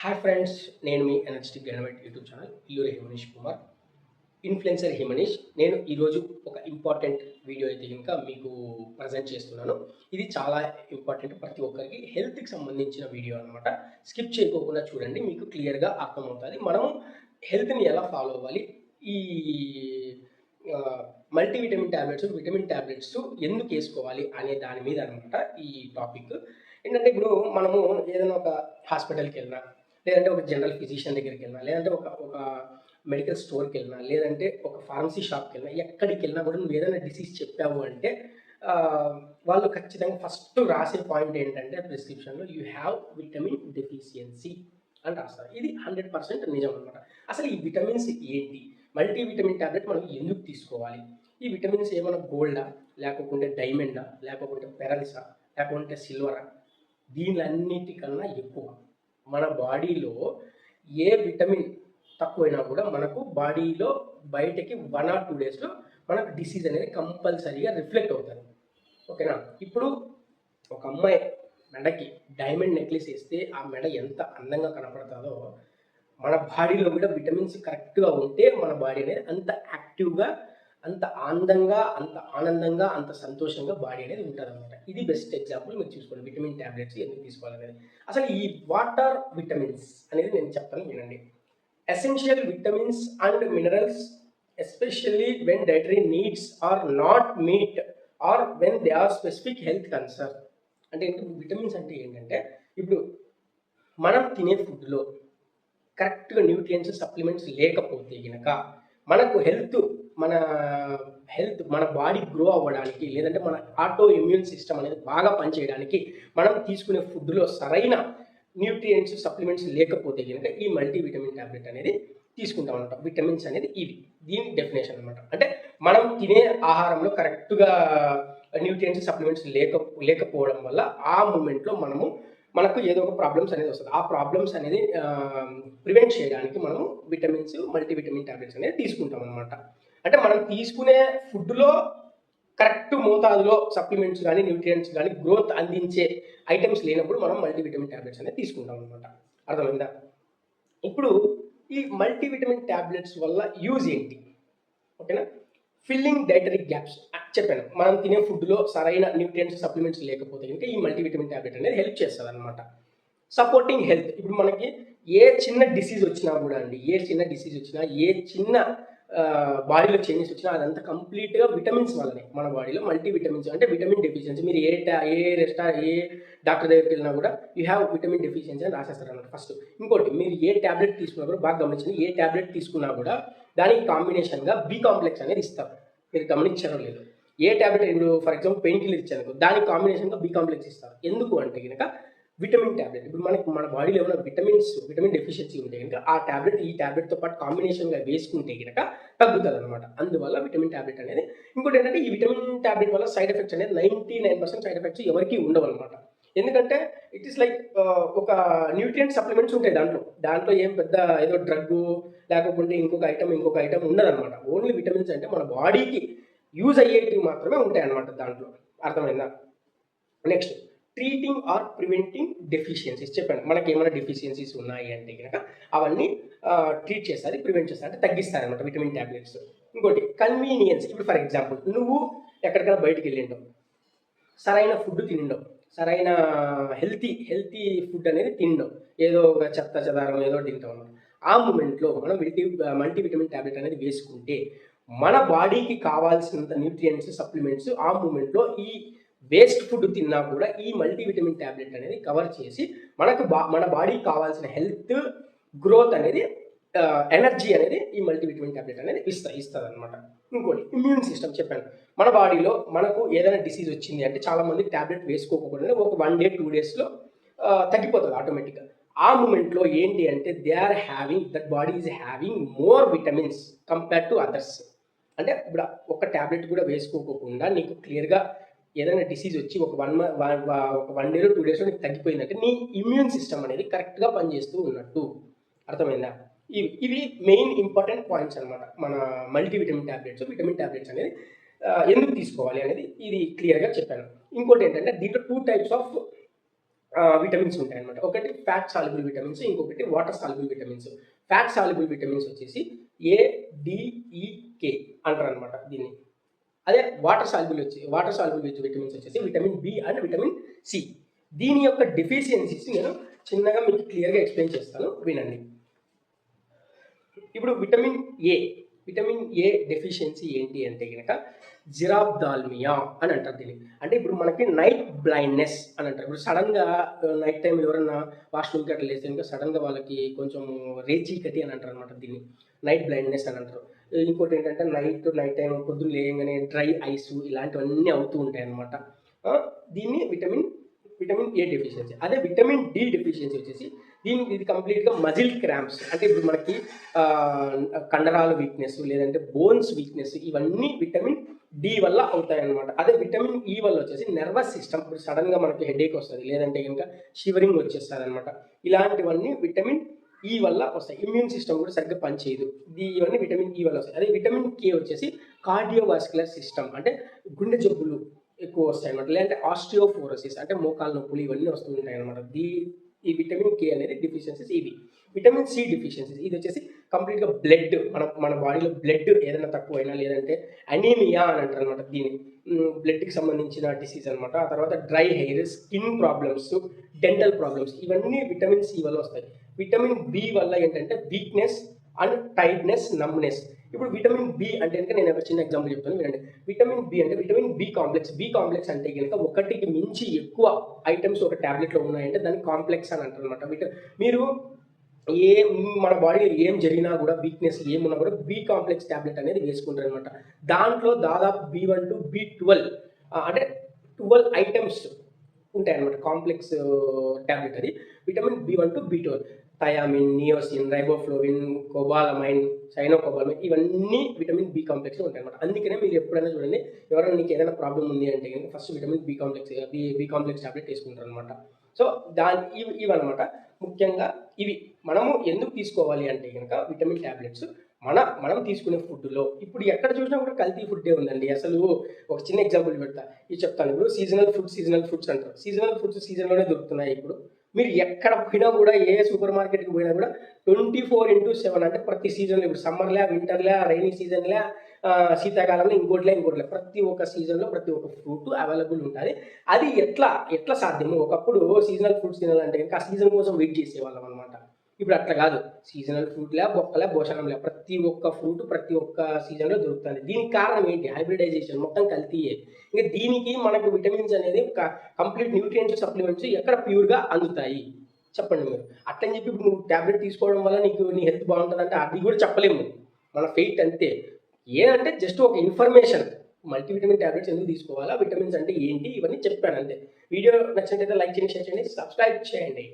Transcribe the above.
Hi friends నేను మీ energetic dynamite YouTube channel Illuri Himanish Kumar influencer Himanish నేను ఈరోజు ఒక ఇంపార్టెంట్ వీడియో అయితే ఇంకా మీకు ప్రజెంట్ చేస్తున్నాను. ఇది చాలా ఇంపార్టెంట్ ప్రతి ఒక్కరికి హెల్త్కి సంబంధించిన వీడియో అనమాట స్కిప్ చేయకోకుండా చూడండి మీకు క్లియర్గా అర్థమవుతుంది. మనం హెల్త్ని ఎలా ఫాలో అవ్వాలి? ఈ మల్టీవిటమిన్ ట్యాబ్లెట్స్ విటమిన్ ట్యాబ్లెట్స్ ఎందుకు వేసుకోవాలి అనే దాని మీద అనమాట ఈ టాపిక్ ఏంటంటే ఇప్పుడు మనము ఏదైనా ఒక హాస్పిటల్కి వెళ్ళినా లేదంటే ఒక జనరల్ ఫిజిషియన్ దగ్గరికి వెళ్ళినా లేదంటే ఒక ఒక మెడికల్ స్టోర్కి వెళ్ళినా లేదంటే ఒక ఫార్మసీ షాప్కి వెళ్ళినా ఎక్కడికి వెళ్ళినా కూడా నువ్వు ఏదైనా డిసీజ్ చెప్పావు అంటే వాళ్ళు ఖచ్చితంగా ఫస్ట్ రాసే పాయింట్ ఏంటంటే ప్రిస్క్రిప్షన్లో యూ హ్యావ్ విటమిన్ డెఫిషియన్సీ అని రాస్తారు. ఇది హండ్రెడ్ పర్సెంట్ నిజం అనమాట అసలు ఈ విటమిన్స్ ఏంటి? మల్టీ విటమిన్ ట్యాబ్లెట్ మనం ఎందుకు తీసుకోవాలి? ఈ విటమిన్స్ ఏమైనా గోల్డా లేకపోతే డైమండా లేకపోతే పెరల్సా లేకుంటే సిల్వరా దీనిలన్నిటికన్నా ఎక్కువ. మన బాడీలో ఏ విటమిన్ తక్కువైనా కూడా మనకు బాడీలో బయటకి వన్ ఆర్ టూ డేస్లో మనకు డిసీజ్ అనేది కంపల్సరీగా రిఫ్లెక్ట్ అవుతుంది. ఓకేనా? ఇప్పుడు ఒక అమ్మాయి మెడకి డైమండ్ నెక్లెస్ వేస్తే ఆ మెడ ఎంత అందంగా కనపడుతుందో మన బాడీలో కూడా విటమిన్స్ కరెక్ట్గా ఉంటే మన బాడీ అనేది అంత యాక్టివ్గా అంత ఆనందంగా అంత ఆనందంగా అంత సంతోషంగా బాడీ అనేది ఉంటుంది అనమాట ఇది బెస్ట్ ఎగ్జాంపుల్ మీరు చూసుకోండి. విటమిన్ ట్యాబ్లెట్స్ ఎందుకు తీసుకోవాలనేది. అసలు ఈ వాటర్ విటమిన్స్ అనేది నేను చెప్తాను వినండి. Essential vitamins and minerals especially when dietary needs are not meet or when they are specific health concern అంటే ఏంటి? విటమిన్స్ అంటే ఏంటంటే ఇప్పుడు మనం తినే ఫుడ్లో కరెక్ట్గా న్యూట్రియన్స్ సప్లిమెంట్స్ లేకపోతే కనుక మనకు హెల్త్ మన హెల్త్ మన బాడీ గ్రో అవ్వడానికి లేదంటే మన ఆటో ఇమ్యూన్ సిస్టమ్ అనేది బాగా పనిచేయడానికి మనం తీసుకునే ఫుడ్లో సరైన న్యూట్రియంట్స్ సప్లిమెంట్స్ లేకపోతే కనుక ఈ మల్టీ విటమిన్ ట్యాబ్లెట్ అనేది తీసుకుంటాం అనమాట విటమిన్స్ అనేది ఇవి. దీని డెఫినేషన్ అనమాట అంటే మనం తినే ఆహారంలో కరెక్ట్గా న్యూట్రియంట్స్ సప్లిమెంట్స్ లేక లేకపోవడం వల్ల ఆ మూమెంట్లో మనము మనకు ఏదో ఒక ప్రాబ్లమ్స్ అనేది వస్తుంది. ఆ ప్రాబ్లమ్స్ అనేది ప్రివెంట్ చేయడానికి మనము విటమిన్స్ మల్టీవిటమిన్ ట్యాబ్లెట్స్ అనేది తీసుకుంటాం అనమాట అంటే మనం తీసుకునే ఫుడ్లో కరెక్ట్ మోతాదులో సప్లిమెంట్స్ కానీ న్యూట్రియంట్స్ కానీ గ్రోత్ అందించే ఐటమ్స్ లేనప్పుడు మనం మల్టీవిటమిన్ ట్యాబ్లెట్స్ అనేది తీసుకుంటాం అనమాట అర్థమైందా? ఇప్పుడు ఈ మల్టీవిటమిన్ ట్యాబ్లెట్స్ వల్ల యూజ్ ఏంటి? ఓకేనా? ఫిల్లింగ్ డైటరీ గ్యాప్స్ చెప్పాను. మనం తినే ఫుడ్లో సరైన న్యూట్రియంట్స్ సప్లిమెంట్స్ లేకపోతే కనుక ఈ మల్టీవిటమిన్ ట్యాబ్లెట్ అనేది హెల్ప్ చేస్తుంది అనమాట సపోర్టింగ్ హెల్త్ ఇప్పుడు మనకి ఏ చిన్న డిసీజ్ వచ్చినా కూడా అండి ఏ చిన్న డిసీజ్ వచ్చినా ఏ చిన్న బాడీలో చేంజెస్ వచ్చినా అదంతా కంప్లీట్గా విటమిన్స్ వల్లనే మన బాడీలో మల్టీ విటమిన్స్ అంటే విటమిన్ డెఫిషియన్సీ మీరు ఏ టా ఏ రెస్టా ఏ డాక్టర్ దగ్గరికి వెళ్ళినా కూడా యూ హ్యావ్ విటమిన్ డెఫిషియన్సీ అని రాసేస్తారు అన్నమాట ఫస్ట్ ఇంకోటి మీరు ఏ ట్యాబ్లెట్ తీసుకున్నా కూడా బాగా గమనించండి ఏ ట్యాబ్లెట్ తీసుకున్నా కూడా దానికి కాంబినేషన్గా బి కాంప్లెక్స్ అనేది ఇస్తారు మీరు గమనించడం లేదు. ఏ ట్యాబ్లెట్ ఇప్పుడు ఫర్ ఎగ్జాంపుల్ పెయిన్ కిల్లర్ ఇచ్చాను దానికి కాంబినేషన్గా బి కాంప్లెక్స్ ఇస్తారు ఎందుకు అంటే కనుక విటమిన్ ట్యాబ్లెట్ ఇప్పుడు మనకి మన బాడీలో ఏమైనా విటమిన్స్ విటమిన్ డెఫిషియన్సీ ఉంటే కనుక ఆ ట్యాబ్లెట్ ఈ ట్యాబ్లెట్తో పాటు కాంబినేషన్గా వేసుకుంటే కనుక తగ్గుతుంది అనమాట అందువల్ల విటమిన్ ట్యాబ్లెట్ అనేది ఇంకోటి ఏంటంటే ఈ విటమిన్ ట్యాబ్లెట్ వల్ల సైడ్ ఎఫెక్ట్స్ అనేది ninety nine percent side effects ఎవరికి ఉండవు అనమాట ఎందుకంటే ఇట్ ఈస్ లైక్ ఒక న్యూట్రియంట్ సప్లిమెంట్స్ ఉంటాయి దాంట్లో. దాంట్లో ఏం పెద్ద ఏదో డ్రగ్ లేకపోతే ఇంకొక ఐటమ్ ఇంకొక ఐటమ్ ఉండదన్నమాట. ఓన్లీ విటమిన్స్ అంటే మన బాడీకి యూజ్ అయ్యేటివి మాత్రమే ఉంటాయి అన్నమాట దాంట్లో. అర్థమైందా? Next treating or preventing deficiencies చెప్పండి. మనకి ఏమైనా డెఫిషియన్సీస్ ఉన్నాయి అంటే కనుక అవన్నీ ట్రీట్ చేస్తారు ప్రివెంట్ చేస్తారు అంటే తగ్గిస్తారనమాట విటమిన్ ట్యాబ్లెట్స్ ఇంకోటి కన్వీనియన్స్ ఇప్పుడు ఫర్ ఎగ్జాంపుల్ నువ్వు ఎక్కడికైనా బయటికి వెళ్ళిండవు. సరైన ఫుడ్ తినిండవు. సరైన హెల్తీ హెల్తీ ఫుడ్ అనేది తినడం. ఏదో ఒక చెత్త చెదారం ఏదో తింటాం అన్నమాట. ఆ మూమెంట్లో మనం మల్టీ మల్టీవిటమిన్ ట్యాబ్లెట్ అనేది వేసుకుంటే మన బాడీకి కావాల్సినంత న్యూట్రియంట్స్ సప్లిమెంట్స్ ఆ మూమెంట్లో ఈ వేస్ట్ ఫుడ్ తిన్నా కూడా ఈ మల్టీవిటమిన్ ట్యాబ్లెట్ అనేది కవర్ చేసి మనకు బా మన బాడీకి కావాల్సిన హెల్త్ గ్రోత్ అనేది ఎనర్జీ అనేది ఈ మల్టీవిటమిన్ ట్యాబ్లెట్ అనేది ఇస్తా ఇస్తుంది అనమాట ఇంకోటి ఇమ్యూన్ సిస్టమ్ చెప్పాను. మన బాడీలో మనకు ఏదైనా డిసీజ్ వచ్చింది అంటే చాలామంది ట్యాబ్లెట్ వేసుకోకపోతే ఒక వన్ డే టూ డేస్లో తగ్గిపోతుంది ఆటోమేటిక్గా ఆ మూమెంట్లో ఏంటి అంటే they are having that body is having more vitamins compare to others అంటే ఇప్పుడు ఒక ట్యాబ్లెట్ కూడా వేసుకోకుండా నీకు క్లియర్గా ఏదైనా డిసీజ్ వచ్చి ఒక వన్ ఒక వన్ డేలో టూ డేస్లో నీకు తగ్గిపోయిందంటే నీ ఇమ్యూన్ సిస్టమ్ అనేది కరెక్ట్గా పనిచేస్తూ ఉన్నట్టు. అర్థమైందా? ఇవి ఇవి మెయిన్ ఇంపార్టెంట్ పాయింట్స్ అనమాట మన మల్టీవిటమిన్ ట్యాబ్లెట్స్ విటమిన్ ట్యాబ్లెట్స్ అనేది ఎందుకు తీసుకోవాలి అనేది ఇది క్లియర్గా చెప్పాను. ఇంకోటి ఏంటంటే దీంట్లో టూ టైప్స్ ఆఫ్ విటమిన్స్ ఉంటాయి అనమాట ఒకటి ఫ్యాట్ సాల్యుబుల్ విటమిన్స్ ఇంకొకటి water soluble vitamins fat soluble vitamins వచ్చేసి A D E K e, అంటారు అనమాట దీన్ని. అదే వాటర్ సాల్యుబుల్ వచ్చి వాటర్ సాల్యుబుల్ విటమిన్స్ వచ్చేసి vitamin B and vitamin C దీని యొక్క డెఫిషియన్సీస్ నేను చిన్నగా మీకు క్లియర్గా ఎక్స్ప్లెయిన్ చేస్తాను. వినండి. ఇప్పుడు vitamin A vitamin A deficiency ఏంటి అంటే కనుక జిరాబ్దాల్మియా అని అంటారు దీన్ని. అంటే ఇప్పుడు మనకి నైట్ బ్లైండ్నెస్ అని అంటారు. ఇప్పుడు సడన్గా నైట్ టైం ఎవరన్నా వాష్రూమ్కి అట్లా లేస్తే కనుక సడన్గా వాళ్ళకి కొంచెం రేచీకటి అని అంటారు అనమాట దీన్ని. నైట్ బ్లైండ్నెస్ అని అంటారు. ఇంకోటి ఏంటంటే నైట్ నైట్ టైం పొద్దున్న లేయంగానే డ్రై ఐస్ ఇలాంటివన్నీ అవుతూ ఉంటాయి అనమాట దీన్ని విటమిన్ విటమిన్ ఏ డెఫిషియన్సీ అదే విటమిన్ డి డెఫిషియన్సీ వచ్చేసి దీని ఇది కంప్లీట్గా మజిల్ క్రాంప్స్ అంటే ఇప్పుడు మనకి కండరాల వీక్నెస్ లేదంటే బోన్స్ వీక్నెస్ ఇవన్నీ విటమిన్ డి వల్ల అవుతాయి అనమాట అదే విటమిన్ ఈ e వల్ల వచ్చేసి నర్వస్ సిస్టమ్ ఇప్పుడు సడన్గా మనకి హెడేక్ వస్తుంది లేదంటే కనుక షివరింగ్ వచ్చేస్తుంది అనమాట ఇలాంటివన్నీ విటమిన్ ఈ e వల్ల వస్తాయి. ఇమ్యూన్ సిస్టమ్ కూడా సరిగ్గా పనిచేయదు. ఇది ఇవన్నీ విటమిన్ ఈ e వల్ల వస్తాయి. అదే విటమిన్ కే వచ్చేసి కార్డియోవాస్కులర్ సిస్టమ్ అంటే గుండె జబ్బులు ఎక్కువ వస్తాయి అనమాట లేదంటే ఆస్టియోఫోరోసిస్ అంటే మోకాల నొప్పులు ఇవన్నీ వస్తూ ఉంటాయి అనమాట దీ ఈ విటమిన్ కే అనేది డిఫిషియన్సీస్ ఇవి. విటమిన్ సి డిఫిషియన్సీస్ ఇది వచ్చేసి కంప్లీట్గా బ్లడ్ మన మన బాడీలో బ్లడ్ ఏదైనా తక్కువైనా లేదంటే అనీమియా అని అంటారు అనమాట దీని బ్లడ్కి సంబంధించిన డిసీజ్ అనమాట ఆ తర్వాత dry hair skin problems dental problems ఇవన్నీ విటమిన్ సి వల్ల వస్తాయి. విటమిన్ బి వల్ల ఏంటంటే వీక్నెస్ అండ్ టైట్నెస్ నమ్నెస్ ఇప్పుడు విటమిన్ బి అంటే కనుక నేను ఒక చిన్న ఎగ్జాంపుల్ చెప్తాను వినండి. విటమిన్ బి అంటే vitamin B complex B complex అంటే కనుక ఒకటికి మించి ఎక్కువ ఐటమ్స్ ఒక టాబ్లెట్లో ఉన్నాయంటే దాన్ని కాంప్లెక్స్ అని అంటారు అనమాట విట మీరు ఏ మన బాడీలో ఏం జరిగినా కూడా వీక్నెస్ ఏమున్నా కూడా బి కాంప్లెక్స్ టాబ్లెట్ అనేది వేసుకుంటారు అనమాట దాంట్లో దాదాపు B one two B twelve అంటే ట్వెల్వ్ ఐటమ్స్ ఉంటాయి అనమాట కాంప్లెక్స్ టాబ్లెట్ అది. Vitamin B one two B twelve thiamine niacin riboflavin cobalamin cyanocobalamin ఇవన్నీ విటమిన్ బి కాంప్లెక్స్ ఉంటాయి అనమాట అందుకనే మీరు ఎప్పుడైనా చూడండి ఎవరైనా నీకు ఏదైనా ప్రాబ్లం ఉంది అంటే కనుక first vitamin B complex B B complex tablet తీసుకుంటారు అనమాట సో దాని ఇవి ఇవన్నమాట. ముఖ్యంగా ఇవి మనము ఎందుకు తీసుకోవాలి అంటే కనుక విటమిన్ టాబ్లెట్స్ మన మనం తీసుకునే ఫుడ్లో ఇప్పుడు ఎక్కడ చూసినా కూడా కల్తీ ఫుడ్డే ఉందండి. అసలు ఒక చిన్న ఎగ్జాంపుల్ పెడతా. ఇది చెప్తాను. ఇప్పుడు సీజనల్ ఫుడ్ సీజనల్ ఫుడ్స్ అంటారు. సీజనల్ ఫుడ్స్ సీజన్లోనే దొరుకుతున్నాయి ఇప్పుడు. మీరు ఎక్కడ పోయినా కూడా ఏ సూపర్ మార్కెట్కి పోయినా కూడా ట్వంటీ ఫోర్ ఇంటూ సెవెన్ అంటే ప్రతి సీజన్లో ఇప్పుడు సమ్మర్లే వింటర్లే రైనీ సీజన్లే శీతాకాలంలో ఇంకోటిలే ఇంకోటిలే. ప్రతి ఒక్క సీజన్లో ప్రతి ఒక్క ఫ్రూట్ అవైలబుల్ ఉంటుంది అది ఎట్లా ఎట్లా సాధ్యము ఒకప్పుడు సీజనల్ ఫ్రూట్స్ తినాలంటే ఇంకా ఆ సీజన్ కోసం వెయిట్ చేసేవాళ్ళం అనమాట ఇప్పుడు అట్లా కాదు. సీజనల్ ఫ్రూట్లే బొక్కలే భోషణంలే ప్రతి ఒక్క ఫ్రూట్ ప్రతి ఒక్క సీజన్లో దొరుకుతుంది. దీనికి కారణం ఏంటి? హైబ్రిడైజేషన్ మొత్తం కల్తీయే ఇంకా దీనికి మనకు విటమిన్స్ అనేది కంప్లీట్ న్యూట్రియంట్స్ సప్లిమెంట్స్ ఎక్కడ ప్యూర్గా అందుతాయి. చెప్పండి మీరు. అట్లని చెప్పి ఇప్పుడు నువ్వు ట్యాబ్లెట్ తీసుకోవడం వల్ల నీకు నీ హెల్త్ బాగుంటుంది అంటే అది కూడా చెప్పలేము. మన ఫెయిట్ అంతే. ఏంటంటే జస్ట్ ఒక ఇన్ఫర్మేషన్ మల్టీవిటమిన్ ట్యాబ్లెట్స్ ఎందుకు తీసుకోవాలా? విటమిన్స్ అంటే ఏంటి? ఇవన్నీ చెప్పాను అంతే. వీడియో నచ్చినట్లయితే లైక్ చేయండి షేర్ చేయండి సబ్స్క్రైబ్ చేయండి.